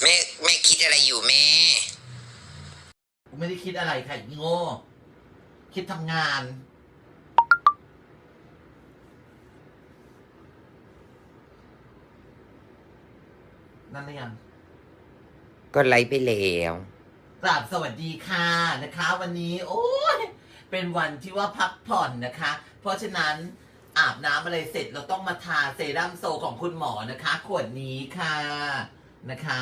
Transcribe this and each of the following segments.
แม่แม่คิดอะไรอยู่แม่ กูไม่ได้คิดอะไรค่ะอีโง่ คิดทำงาน นั่นหรือยัง ก็ไลฟ์ไปแล้ว กราบสวัสดีค่ะนะคะ วันนี้ โอ้ยเป็นวันที่ว่าพักผ่อนนะคะ เพราะฉะนั้นอาบน้ำอะไรเสร็จเราต้องมาทาเซรั่มโซของคุณหมอนะคะ ขวดนี้ค่ะ นะคะ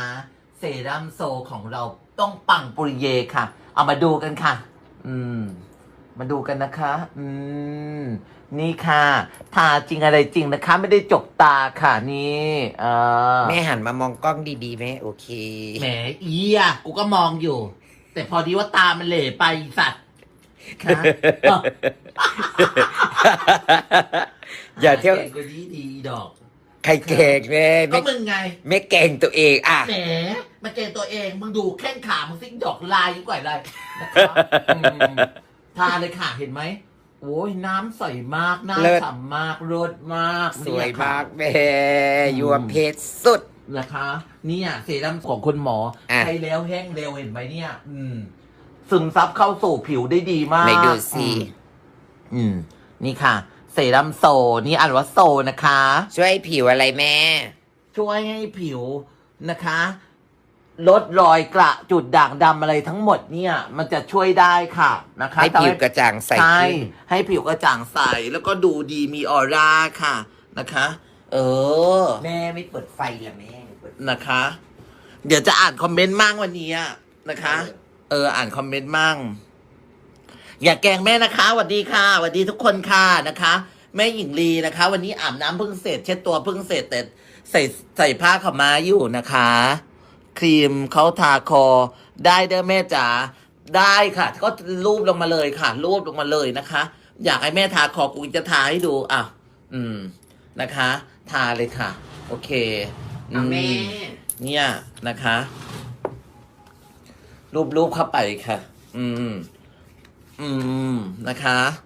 เซรั่มโซของเราต้องปังปุริเยค่ะ เอามาดูกันค่ะ อืม มาดูกันนะคะ อืม นี่ค่ะ ทาจริงอะไรจริงนะคะ ไม่ได้จกตาค่ะ นี่เออแม่หันมามองกล้องดีๆแม่โอเค แหมอีอะกูก็มองอยู่ แต่พอดีว่าตามันเหล่ไปอีสัตว์นะเอ้าอย่าเที่ยว ก่งกูดีดีๆดอก ใครเก่งแม่ก็ไม่มึงไง ไม่เก่งตัวเองอะ แหมมาเกณฑ์ตัวเอง มึงดูแข้งขามึงซิดอกลายยิ่งกว่าอะไรนะครับอืมทาเลยค่ะ เห็นไหม โอ้ยน้ำใสมากหน้าเลิศ ฉ่ำมากรสมากสวยเนี่ยค่ะมากแม่ยัวเพชรสุด นะคะ เนี่ยเซรั่มของคุณหมออะใช้แล้วแห้งเร็วเห็นไหมเนี่ย อืม ซึมซับเข้าสู่ผิวได้ดีมาก ไหนดูสิ อืมอืมนี่ค่ะ เซรั่มโซ นี่อ่านว่าโซนะคะ ช่วยผิวอะไรแม่ ช่วยให้ผิวนะคะ ลดรอยกระจุดด่างดำอะไรทั้งหมดเนี่ย มันจะช่วยได้ค่ะนะคะให้ผิวกระจ่างใสใช่ขึ้นให้ผิวกระจ่างใส แล้วก็ดูดีมีออร่าค่ะนะคะ เออ แม่ไม่เปิดไฟเหรอแม่เปิดนะคะ เดี๋ยวจะอ่านคอมเมนต์มั่งวันนี้อะนะคะ เออ อ่านคอมเมนต์มั่ง อย่าแกล้งแม่นะคะสวัสดีค่ะสวัสดีทุกคนค่ะนะคะ แม่หญิงลีนะคะ วันนี้อาบน้ำเพิ่งเสร็จ เช็ดตัวเพิ่งเสร็จแต่ใส่ใส่ผ้าขาวม้าอยู่นะคะ ครีมเขาทาคอ ได้เด้อแม่จ๋าได้ค่ะ ก็รูปลงมาเลยค่ะ รูปลงมาเลยนะคะ อยากให้แม่ทาคอกูจะทาให้ดูอะอืมนะคะ ทาเลยค่ะ โอเคอืมเนี่ยนะคะ รูปรูปเข้าไปค่ะ อืม อืมนะคะ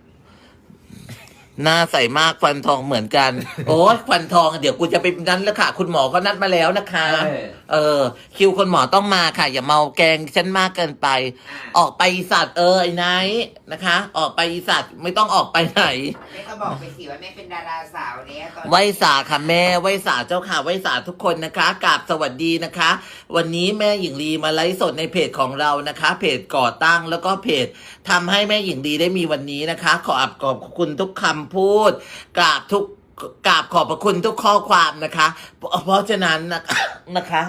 หน้าใสมากฟันทองเหมือนกัน โอ้ยฟันทองเดี๋ยวกูจะไปนั้นแล้วค่ะ คุณหมอก็นัดมาแล้วนะคะ เออ เออ คิวคุณหมอต้องมาค่ะ อย่าเมาแกงฉันมากเกินไป ออกไปอีสัตว์เออไอ้ไนท์นะคะ ออกไปอีสัตว์ไม่ต้องออกไปไหน แม่ก็บอกไปสิว่าแม่เป็นดาราสาวเนี่ยตอนไหว้สาค่ะแม่ไหว้สาเจ้าค่ะไหว้สาทุกคนนะคะกราบสวัสดีนะคะ วันนี้แม่หญิงลีมาไลฟ์สดในเพจของเรานะคะ เพจก่อตั้งแล้วก็เพจทำให้แม่หญิงลีได้มีวันนี้นะคะ ขออับขอบคุณทุกคำพูดกราบทุกกราบขอบพระคุณทุกข้อความนะคะ เพราะฉะนั้นนะคะนะคะ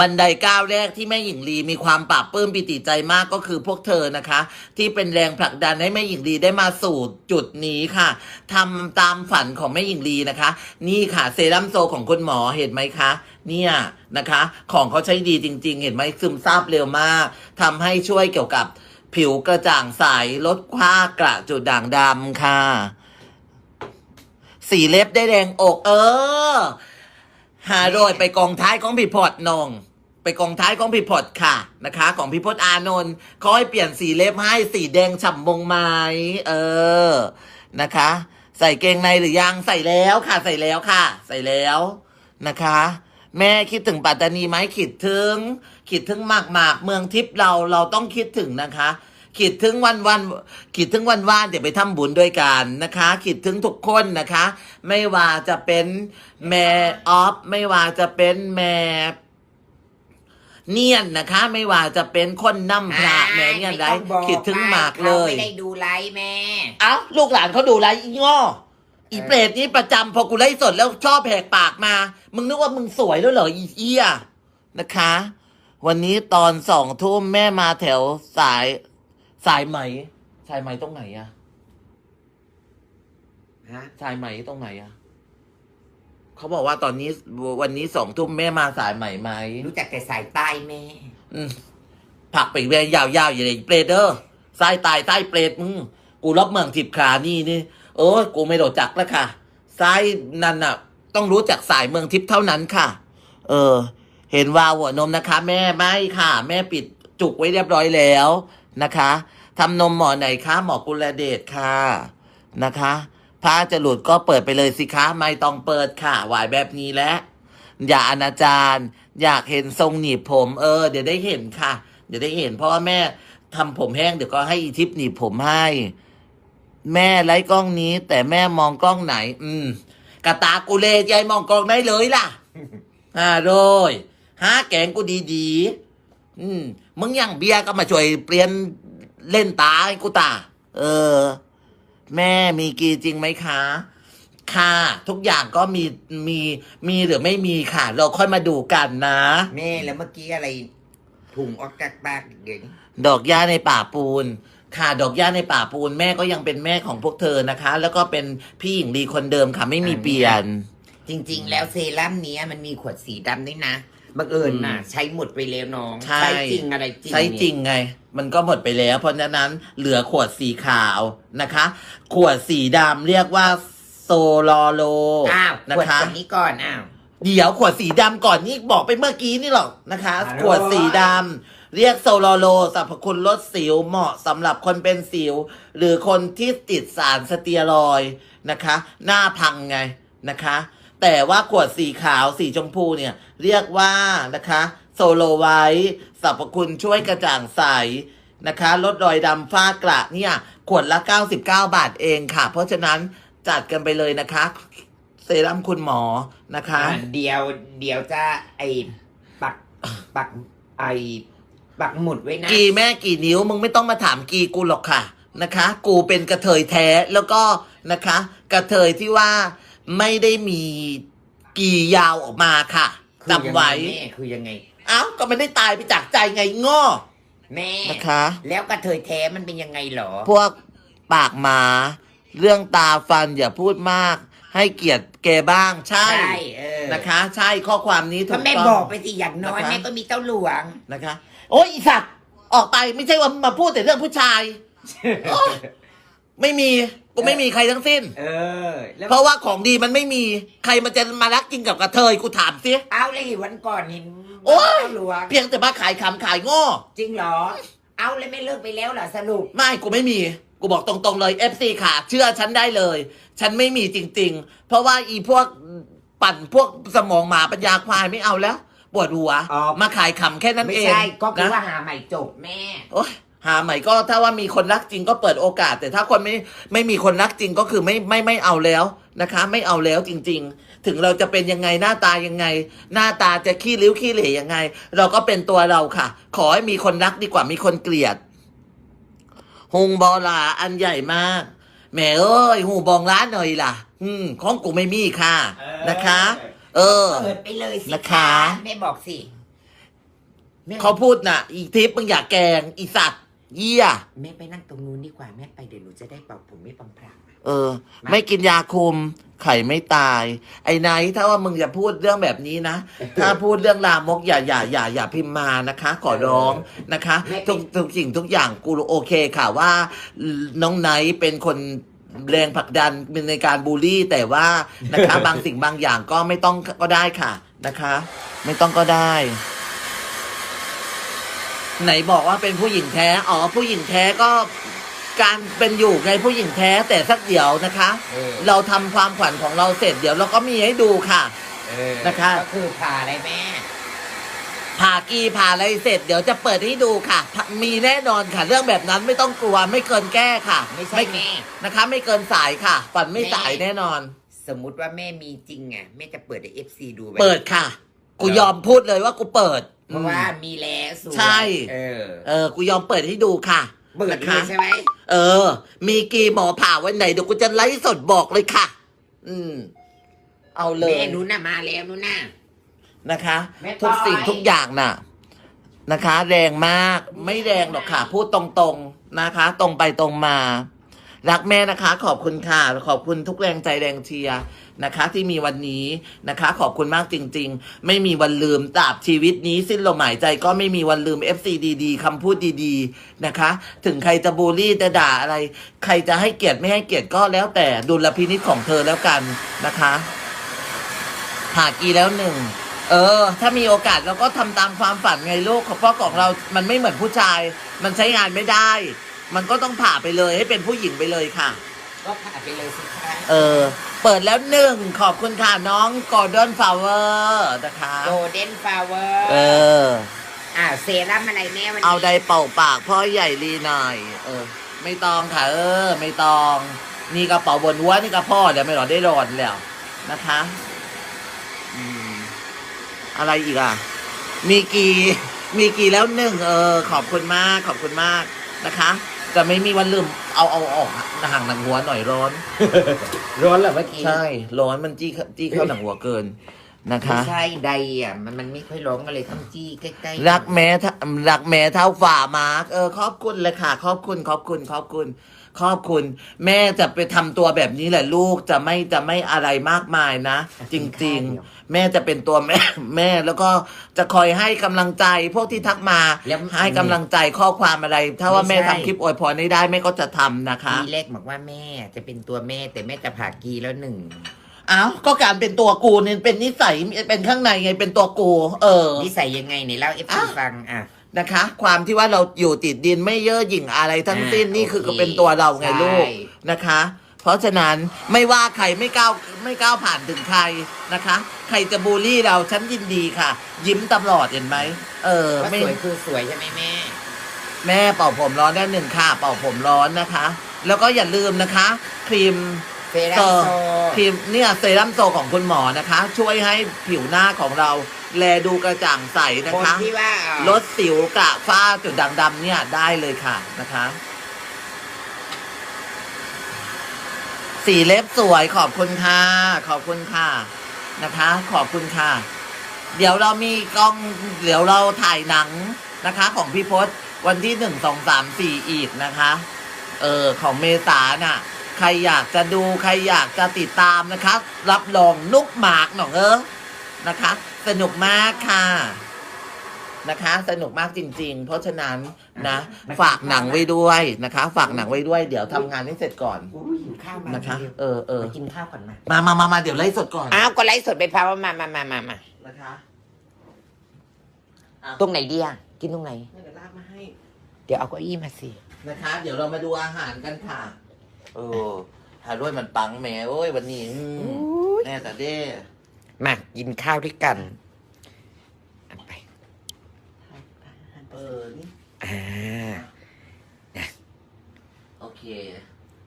บันไดก้าวแรกที่แม่หญิงลีมีความปราบปลื้มปิติใจมากก็คือพวกเธอนะคะ ที่เป็นแรงผลักดันให้แม่หญิงลีได้มาสู่จุดนี้ค่ะทำตามฝันของแม่หญิงลีนะคะ นี่ค่ะเซรั่มโซของคุณหมอเห็นไหมคะ เนี่ยนะคะ ของเขาใช้ดีจริง ๆ เห็นไหมซึมซาบเร็วมากทำให้ช่วยเกี่ยวกับ ผิวกระจ่างใสลดฝ้ากระจุดด่างดำค่ะ สีเล็บได้แดงอก เออ หาโรยไปกองท้ายของพี่พอดนงไปกองท้ายของพี่พอดค่ะนะคะ ของพี่พจน์อานนท์เขาให้เปลี่ยนสีเล็บให้สีแดงฉ่ำมงไม้เออนะคะ ใส่เกงในหรือยังใส่แล้วค่ะ ใส่แล้วค่ะ ใส่แล้วนะคะ แม่คิดถึงปัตตานีไหมคิดถึงคิดถึงมากมากๆเมืองทิพย์เราเราต้องคิดถึงนะคะคิดถึงวันวันคิดถึงวันว่านเดี๋ยวไปทำบุญด้วยกันนะคะคิดถึงทุกคนนะคะ ไม่ว่าจะเป็นแม่ออฟไม่ว่าจะเป็นแม่เนียนนะคะ ไม่ว่าจะเป็นคนน้ำพระแม่เนียนไรม่ต้องบอกคิดถึงหมากเลยขไม่ได้ดูไลฟ์แม่ เอ้าลูกหลานเขาดูไรอีง้อ อีเปรตนี้ประจำพอกูไล่สดแล้วชอบแหกปากมา มึงนึกว่ามึงสวยแล้วเหรออีเอี้ยนะคะ วันนี้ตอนสองทุ่มแม่มาแถวสาย สายไหม สายไหมตรงไหนอะฮะสายไหมตรงไหนอะเขาบอกว่าตอนนี้วันนี้สองทุ่มแม่มาสายไหมไหมรู้จักแต่สายใต้แม่อืมผักไปเวียนยาวๆอย่างไรเปรตเด้อไส้ตายไส้เปรตมึงกูรับเมืองทิบขานี่นี่ โอ้ยกูไม่รู้จักแล้วค่ะไส้นั่นน่ะ ต้องรู้จักสายเมืองทิพย์เท่านั้นค่ะ เออ เห็นว่าหัวนมนะคะ แม่ไม่ค่ะ แม่ปิดจุกไว้เรียบร้อยแล้วนะคะทำนมหมอไหนคะหมอกุลเดชค่ะนะคะผ้าจะหลุดก็เปิดไปเลยสิคะไม่ต้องเปิดค่ะหวายแบบนี้และ อย่าอนาจารอยากเห็นทรงหนีบผม เออ เดี๋ยวได้เห็นค่ะ เดี๋ยวได้เห็นเพราะว่าแม่ทำผมแห้งเดี๋ยวก็ให้อีทิปหนีบผมให้ แม่ไล่กล้องนี้ แต่แม่มองกล้องไหน อืมกระตากูเลยยายมองกล้องได้เลยล่ะ อ่าโรยหาแกงกูดีๆอืมมึงยังเบียร์ก็มาช่วยเปลี่ยนเล่นตาให้กูตา เออ แม่มีกีจริงไหมคะ ค่ะ ทุกอย่างก็มีมีมีหรือไม่มีค่ะ เราค่อยมาดูกันนะ แม่แล้วเมื่อกี้อะไร ถุงออกจากปากเดี๋ยวนี้ดอกหญ้าในป่าปูน ค่ะดอกหญ้าในป่าปูน แม่ก็ยังเป็นแม่ของพวกเธอนะคะ แล้วก็เป็นพี่หญิงลีคนเดิมค่ะไม่มีเปลี่ยน จริง ๆ แล้วเซรั่มเนี้ยมันมีขวดสีดำด้วยนะบังเอิญน่ะ ใช้หมดไปแล้วน้องใช่ จริงอะไรจริงใช้จริงไง มันก็หมดไปแล้ว เพราะฉะนั้นเหลือขวดสีขาวนะคะ ขวดสีดำเรียกว่าโซลอโลอ้าวนะขวดคะคนนี้ก่อนอ้าว เดี๋ยวขวดสีดำก่อนนี่บอกไปเมื่อกี้นี่หรอกนะคะฮัลโหลขวดสีดำเรียกโซลอโลสรรพคุณลดสิวเหมาะสำหรับคนเป็นสิว หรือคนที่ติดสารสเตียรอยด์นะคะ หน้าพังไงนะคะ แต่ว่าขวดสีขาวสีชมพูเนี่ย เรียกว่านะคะโซโลไวท์สรรพคุณช่วยกระจ่างใส นะคะลดรอยดำฝ้ากระเนี่ย ขวดละ 99 บาทเองค่ะ เพราะฉะนั้นจัดกันไปเลยนะคะ เซรั่มคุณหมอนะคะ อะเดี๋ยวเดี๋ยวจะไอปักปักไอปักหมุดไว้นะ กี่แม่กี่นิ้วมึงไม่ต้องมาถามกีกูหรอกค่ะนะคะ กูเป็นกระเทยแท้แล้วก็นะคะ กระเทยที่ว่าไม่ได้มีกียาวออกมาค่ะคือยังจำงไว้ แม่คือยังไง เอ้าก็ไม่ได้ตายไปจากใจไงง้อแม่นะคะ แล้วกระเทยแท้มันเป็นยังไงหรอ พวกปากหมา เรื่องตาฟันอย่าพูดมาก ให้เกียรติแกบ้างใช่ ใช่เออนะคะ ใช่ข้อความนี้ถูก็กแม่ต้อง บอกไปสิอย่างน้อยนะคะ แม่ก็มีเต้าหลวง นะคะ โอ้ยอีสัตว์ออกไปไม่ใช่ว่ามาพูดแต่เรื่องผู้ชาย โอ๊ยไม่มีกูไม่มีใครทั้งสิ้น เออ แล้วเพราะว่าของดีมันไม่มีใครมันจะมารักจริงกับกระเทยกูถามสิ เอาเลยวันก่อนเห็นโอ๊ย เต้าหลวง เพียงแต่มาขายขำขายโง่จริงเหรอ เอาเลยไม่เลิกไปแล้วเหรอสรุป ไม่กูไม่มี กูบอกตรงๆเลย FC ค่ะ เชื่อฉันได้เลย ฉันไม่มีจริง ๆ เพราะว่าอีพวกปั่นพวกสมองหมาปัญญาควายไม่เอาแล้ว ปวดหัว อ๋อ มาขายขำแค่นั้นไม่เองใช่ก็คือนะว่าหาใหม่จบแม่ โอ๊ยหาใหม่ก็ถ้าว่ามีคนรักจริงก็เปิดโอกาส แต่ถ้าคนไม่ไม่มีคนรักจริงก็คือไม่ไม่ไม่เอาแล้วนะคะ ไม่เอาแล้วจริง ๆ ถึงเราจะเป็นยังไงหน้าตายังไง หน้าตาจะขี้ริ้วขี้เหร่ยังไง เราก็เป็นตัวเราค่ะ ขอให้มีคนรักดีกว่ามีคนเกลียด หงบอลาอันใหญ่มากแหม่เอ้ยหูบองร้านหน่อยล่ะ อืมของกูไม่มีค่ะเออนะคะ เออ เปิดไปเลยสินะคะ แม่บอกสิแม่เขาพูดน่ะ อีทิปมึงอย่าแกล้งอีสัตว์เยี่ย แม่ไปนั่งตรงนู้นดีกว่าแม่ไปเดี๋ยวหนูจะได้เป่าผมไม่ปังพลัง เออ ไม่กินยาคุม ไข่ไม่ตาย ไอ้ไนท์ถ้าว่ามึงอย่าพูดเรื่องแบบนี้นะ ถ้าพูดเรื่องลามกอย่าอย่าอย่าอย่าพิมพ์มานะคะ ขอร้องนะคะ ทุกทุกสิ่งทุกอย่างกูโอเคค่ะว่าน้องไนท์เป็นคนแรงผลักดันในการบูลลี่ แต่ว่านะคะ บางสิ่งบางอย่างก็ไม่ต้องก็ได้ค่ะนะคะ ไม่ต้องก็ได้ ไหนบอกว่าเป็นผู้หญิงแท้ อ๋อ ผู้หญิงแท้ก็ การเป็นอยู่ไงผู้หญิงแท้แต่สักเดี๋ยวนะคะ เออ เราทำความขวัญของเราเสร็จเดี๋ยวเราก็มีให้ดูค่ะ เออนะคะ ก็คือผ่าอะไรแม่ ผ่ากีผ่าอะไรเสร็จเดี๋ยวจะเปิดให้ดูค่ะ มีแน่นอนค่ะ เรื่องแบบนั้นไม่ต้องกลัวไม่เกินแก้ค่ะไม่ใช่แม่ นะคะ ไม่เกินสายค่ะฝันไม่สายแน่นอน สมมุติว่าแม่มีจริงอะแม่จะเปิดให้เอฟซีดูไหมเปิดค่ะ กูยอมพูดเลยว่ากูเปิด เพราะว่ามีแล้วสวยใช่ เออ เออ กูยอมเปิดให้ดูค่ะ เปิดนะเลคะยใช่ไหมเออ มีกี่หมอผ่าวันไหนเดี๋ยวกูจะไลฟ์สดบอกเลยค่ะ อืม เอาเลยแม่หนูน่ะมาแล้วหนูน่ะนะคะแม่ทุกสิ่งต้อยทุกอย่างน่ะ นะคะ แรงมาก ไม่แรงหรอกค่ะ พูดตรงๆนะคะ ตรงไปตรงมา รักแม่นะคะ ขอบคุณค่ะ ขอบคุณทุกแรงใจแรงเชียร์นะคะ ที่มีวันนี้นะคะ ขอบคุณมากจริง ๆ ไม่มีวันลืมตราบชีวิตนี้ สิ้นลมหายใจก็ไม่มีวันลืม FC ดีๆคำพูดดีๆนะคะ ถึงใครจะบูลลี่จะด่าอะไร ใครจะให้เกียรติไม่ให้เกียรติก็แล้วแต่ดุลพินิจของเธอแล้วกันนะคะผ่ากีแล้วหนึ่งเออ ถ้ามีโอกาสเราก็ทำตามความฝันไงลูกเพราะของเรา มันไม่เหมือนผู้ชาย มันใช้งานไม่ได้ มันก็ต้องผ่าไปเลยให้เป็นผู้หญิงไปเลยค่ะ ก็ผ่าไปเลยสิคะเออ เปิดแล้วหนึ่งขอบคุณค่ะน้องกอร์ดอนฟลาวเวอร์นะคะ โกลเด้นฟลาวเวอร์เออ อ่าเซรั่มอะไรแม่วันนี้เอาไดร์เป่าปากพ่อใหญ่ลีหน่อย เออ ไม่ต้องค่ะ เออ ไม่ต้อง นี่กระเป๋าบนหัวนี่กระพ่อเดี๋ยวไม่หรอได้รอนแล้วนะคะอืมอะไรอีกอะ มีกี่มีกี่แล้วหนึ่งเออ ขอบคุณมากขอบคุณมากนะคะ จะไม่มีวันลืมเอาเอาออกห่างหนังหัวหน่อยร้อน ร้อนเหรอเมื่อกี้ใช่ ร้อนมันจี้เข้าจี้เข้าหนังหัวเกินนะคะ ไม่ใช่ใดอะมันมันไม่ค่อยร้องก็เลยต้องจี้ใกล้ๆรักแม้ถ้ารักแม้เท่าฝ่ามาร์กเออขอบคุณเลยค่ะขอบคุณขอบคุณขอบคุณ ขอบคุณ แม่จะไปทำตัวแบบนี้แหละลูกจะไม่จะไม่อะไรมากมายนะ จริง ๆ แม่จะเป็นตัวแม่แม่แล้วก็จะคอยให้กำลังใจพวกที่ทักมาแล้วให้กำลังใจข้อความอะไร ถ้าว่าไม่แม่ใช่ ทำคลิปอวยพรได้ได้แม่ก็จะทำนะคะทีแรกบอกว่าแม่จะเป็นตัวแม่แต่แม่จะผ่ากีแล้วหนึ่งเอ้าก็การเป็นตัวกูเนี่ยเป็นนิสัยเป็นข้างในไงเป็นตัวกู เออ นิสัยยังไงเนี่ยเล่าเอฟซีอ้าวฟังอะ นะคะ ความที่ว่าเราอยู่ติดดินไม่เย่อหยิ่งอะไรทั้งสิ้นอ่านี่คือโอเคก็เป็นตัวเราไงลูกใช่ นะคะ เพราะฉะนั้นไม่ว่าใครไม่ก้าวไม่ก้าวผ่านถึงใครนะคะ ใครจะบูลลี่เราฉันยินดีค่ะ ยิ้มตลอดเห็นไหมเออ ว่าไม่สวยคือสวยใช่ไหมแม่ แม่เป่าผมร้อนได้หนึ่งค่ะ เป่าผมร้อนนะคะ แล้วก็อย่าลืมนะคะ ครีม เซรั่มโซครีมเนี่ยเซรั่มโซของคุณหมอนะคะ ช่วยให้ผิวหน้าของเรา แลดูกระจ่างใสนะคนคะ ที่ว่าเอ่อลดสิวกระฝ้าจุดด่างดำเนี่ยได้เลยค่ะนะคะ สีเล็บสวยขอบคุณค่ะขอบคุณค่ะนะคะ ขอบคุณค่ะ เดี๋ยวเรามีกล้องเดี๋ยวเราถ่ายหนังนะคะ ของพี่พศวันที่หนึ่งสองสามสี่อีกนะคะ เออของเมษาน่ะ ใครอยากจะดูใครอยากจะติดตามนะคะ รับรองนุกหมากหนองเออนะคะ สนุกมากค่ะนะคะ สนุกมากจริง ๆ เพราะฉะนั้นนะ ฝากหนังไว้ด้วยนะคะ ฝากหนังไว้ด้วย เดี๋ยวทำงานให้เสร็จก่อนอุ้ยหิวข้าวมานะคะเร็วเออเออมากินข้าวก่อนมามามามามาเดี๋ยวไล่สดก่อนอ้าวก็ไลฟ์สดไปพาว่ามามามามามานะคะตรงไหนดีอะกินตรงไหน เดี๋ยวลากมาให้ เดี๋ยวเอาเก้าอี้มาสิ นะคะ เดี๋ยวเรามาดูอาหารกันค่ะ เออหาด้วยมันปังแหม่โอ้ยวันนี้อืมแน่แต่เด้มากินข้าวด้วยกันเอาไปเออนี่อ่าโอเค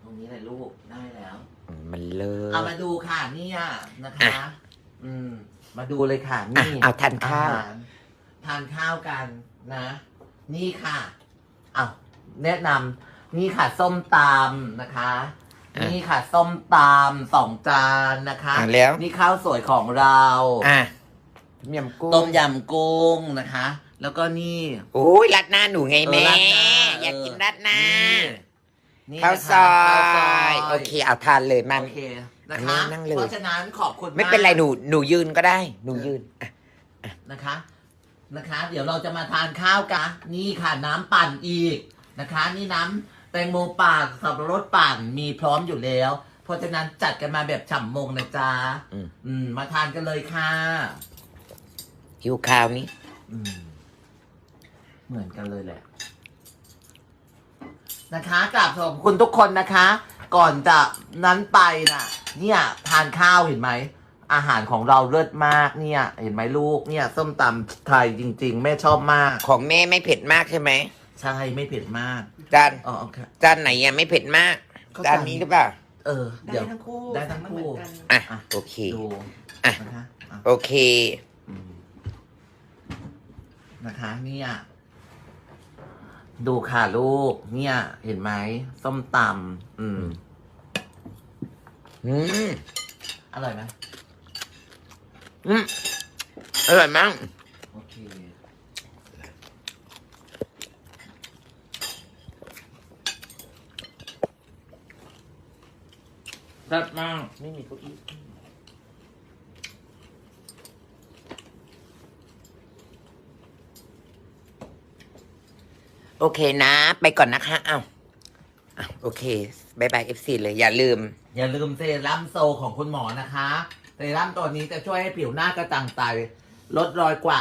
ตรงนี้เลยลูกได้แล้ว มันเลเอายมาดูค่ะเนี่ยนะคะอะอืม มาดูเลยค่ะอะนี่ เอาทานข้าว อหรทานข้าวกันนะ นี่ค่ะ เอาแนะนำ นี่ค่ะส้มตำนะคะ อะนี่ค่ะส้มตำสองจานนะคะอะแล้ว นี่ข้าวสวยของเรา อะต้มยำกุ้งต้มยำกุ้งนะคะ แล้วก็นี่ โอ้ยรัดหน้าหนูไงเออแม่ราดหน้าอยากเออกินรัดหน้านี่ข้าวนะคะซอข้าวซอยโอเค เอาทานเลยมันโอเคนะอันคะนี้นั่งเลย เพราะฉะนั้นขอบคุณไม่เป็นไรากหนูหนูยืนก็ได้ หนูยืนอะนะคะ นะคะ เดี๋ยวเราจะมาทานข้าวกันนี่ค่ะน้ำปั่นอีกนะคะ นี่น้ำ แตงโมปั่นสับปะรดปั่นมีพร้อมอยู่แล้ว เพราะฉะนั้นจัดกันมาแบบฉ่ำมงนะจ๊ะอืม อืม มาทานกันเลยค่ะหิวข้าวนี้อืมเหมือนกันเลยแหละ นะคะกราบขอบคุณทุกคนนะคะ ก่อนจะนั้นไปน่ะ เนี่ย ทานข้าวเห็นไหม อาหารของเราเลิศมากเนี่ย เห็นไหมลูกเนี่ย ส้มตำไทยจริง ๆ แม่ชอบมาก ของแม่ไม่เผ็ดมากใช่ไหม ใช่ไม่เผ็ดมากจานอ๋อโอเค จานไหนยังไม่เผ็ดมากก็จานนี้หรือเปล่าเออ เดี๋ยวทั้งคู่ได้ทั้งคู่อะอะ โอเค ดูอะ นะคะอะโอเค อืมนะคะเนี่ยดูค่ะลูก เนี่ย เห็นไหมส้มตำอืม อืมอร่อยไหมอืมอร่อยมาก โอเค แซ่บมาก ไม่มีเก้าอี้โอเคนะ ไปก่อนนะคะอ้าวอ้าวโอเคบายบายเอฟซีเลยอย่าลืม อย่าลืมเซรั่มโซของคุณหมอนะคะ เซรั่มตัวนี้จะช่วยให้ผิวหน้ากระจ่างใสลดรอยกว่า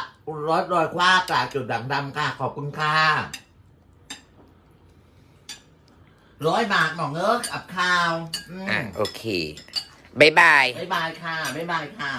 ลดรอยคว้ากระจุดด่างดำค่ะ ขอบคุณค่ะ ร้อยบาทหมองเอิกอับข้าวอืมอะโอเคบ๊ายบาย บ๊ายบายค่ะ บ๊ายบายค่ะ